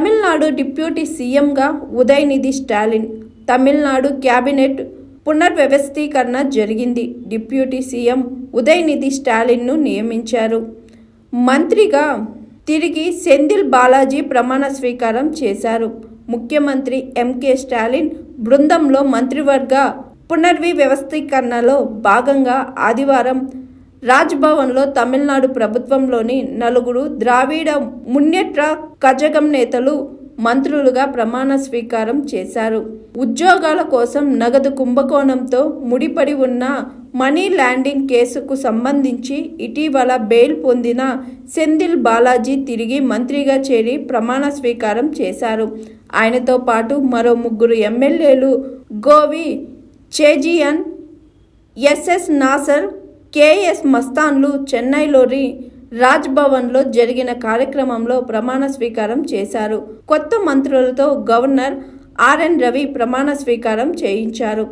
Tamil Nadu deputy సీఎంగా Udhayanidhi Stalin. Tamil Nadu cabinet పునర్వ్యవస్థీకరణ జరిగింది. డిప్యూటీ సీఎం ఉదయనిధి స్టాలిన్ను నియమించారు. మంత్రిగా తిరిగి సెందిల్ బాలాజీ ప్రమాణ స్వీకారం చేశారు. ముఖ్యమంత్రి ఎంకే స్టాలిన్ బృందంలో మంత్రివర్గ పునర్వ్యవస్థీకరణలో భాగంగా ఆదివారం రాజ్భవన్లో తమిళనాడు ప్రభుత్వంలోని నలుగురు ద్రావిడ మున్నేట్ర కజగం నేతలు మంత్రులుగా ప్రమాణ స్వీకారం చేశారు. ఉద్యోగాల కోసం నగదు కుంభకోణంతో ముడిపడి ఉన్న మనీ ల్యాండింగ్ కేసుకు సంబంధించి ఇటీవల బెయిల్ పొందిన సెందిల్ బాలాజీ తిరిగి మంత్రిగా చేరి ప్రమాణ స్వీకారం చేశారు. ఆయనతో పాటు మరో ముగ్గురు ఎమ్మెల్యేలు గోవి చేజియన్ ఎస్ఎస్ నాసర్ కేఎస్ మస్తాన్లు చెన్నైలోని రాజ్భవన్లో జరిగిన కార్యక్రమంలో ప్రమాణ స్వీకారం చేశారు. కొత్త మంత్రులతో గవర్నర్ ఆర్ఎన్ రవి ప్రమాణ స్వీకారం చేయించారు.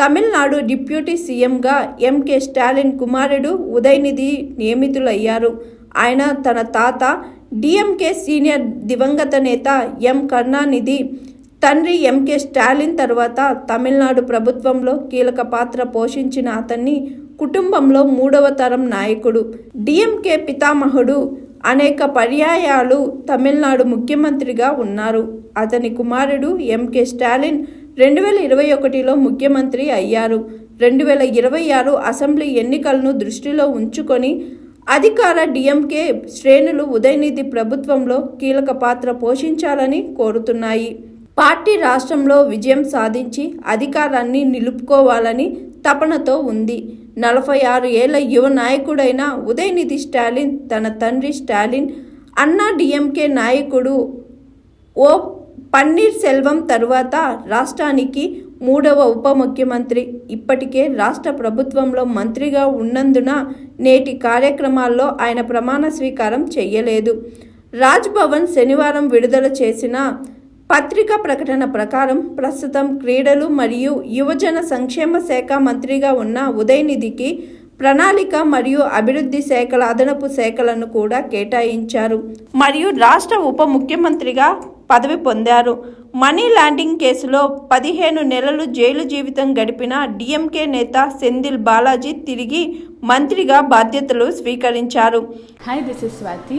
తమిళనాడు డిప్యూటీ సీఎంగా ఎంకే స్టాలిన్ కుమారుడు ఉదయనిధి నియమితులయ్యారు. ఆయన తన తాత డిఎంకే సీనియర్ దివంగత నేత ఎం కరుణానిధి తండ్రి ఎంకే స్టాలిన్ తర్వాత తమిళనాడు ప్రభుత్వంలో కీలక పాత్ర పోషించిన అతన్ని కుటుంబంలో మూడవ తరం నాయకుడు. డిఎంకే పితామహుడు అనేక పర్యాయాలు తమిళనాడు ముఖ్యమంత్రిగా ఉన్నారు. అతని కుమారుడు ఎంకే స్టాలిన్ రెండు వేల ఇరవై ఒకటిలో ముఖ్యమంత్రి అయ్యారు. రెండు వేల ఇరవై ఆరు అసెంబ్లీ ఎన్నికలను దృష్టిలో ఉంచుకొని అధికార డిఎంకే శ్రేణులు ఉదయనిధి ప్రభుత్వంలో కీలక పాత్ర పోషించాలని కోరుతున్నాయి. పార్టీ రాష్ట్రంలో విజయం సాధించి అధికారాన్ని నిలుపుకోవాలని తపనతో ఉంది. నలభై ఆరు ఏళ్ళ యువ నాయకుడైన ఉదయనిధి స్టాలిన్ తన తండ్రి స్టాలిన్ అన్నా డిఎంకే నాయకుడు ఓ పన్నీర్ సెల్వం తరువాత రాష్ట్రానికి మూడవ ఉప ముఖ్యమంత్రి. ఇప్పటికే రాష్ట్ర ప్రభుత్వంలో మంత్రిగా ఉన్నందున నేటి కార్యక్రమాల్లో ఆయన ప్రమాణ స్వీకారం చేయలేదు. రాజ్ భవన్ శనివారం విడుదల చేసిన పత్రికా ప్రకటన ప్రకారం ప్రస్తుతం క్రీడలు మరియు యువజన సంక్షేమ శాఖ మంత్రిగా ఉన్న ఉదయనిధికి ప్రణాళిక మరియు అభివృద్ధి శాఖల అదనపు శాఖలను కూడా కేటాయించారు. మరియు రాష్ట్ర ఉప ముఖ్యమంత్రిగా పదవి పొందారు. మనీ లాండింగ్ కేసులో పదిహేను నెలలు జైలు జీవితం గడిపిన డిఎంకే నేత సెందిల్ బాలాజీ తిరిగి మంత్రిగా బాధ్యతలు స్వీకరించారు. Hi this is Swathi